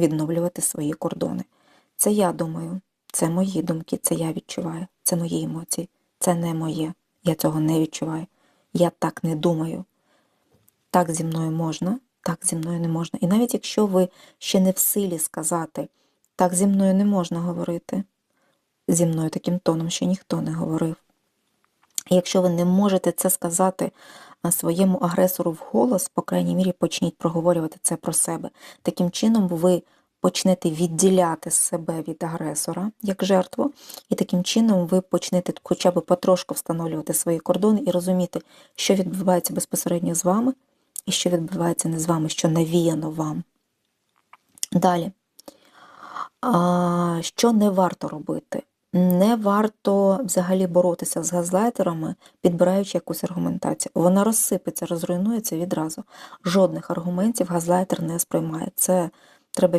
відновлювати свої кордони. Це я думаю, це мої думки, це я відчуваю, це мої емоції, це не моє. Я цього не відчуваю. Я так не думаю. Так зі мною можна, так зі мною не можна. І навіть якщо ви ще не в силі сказати, так зі мною не можна говорити, зі мною таким тоном ще ніхто не говорив. І якщо ви не можете це сказати а, своєму агресору вголос, по крайній мірі почніть проговорювати це про себе. Таким чином ви почнете відділяти себе від агресора як жертву, і таким чином ви почнете хоча б потрошку встановлювати свої кордони і розуміти, що відбувається безпосередньо з вами, і що відбувається не з вами, що навіяно вам. Далі. А, що не варто робити? Не варто взагалі боротися з газлайтерами, підбираючи якусь аргументацію. Вона розсипеться, розруйнується відразу. Жодних аргументів газлайтер не сприймає. Це треба від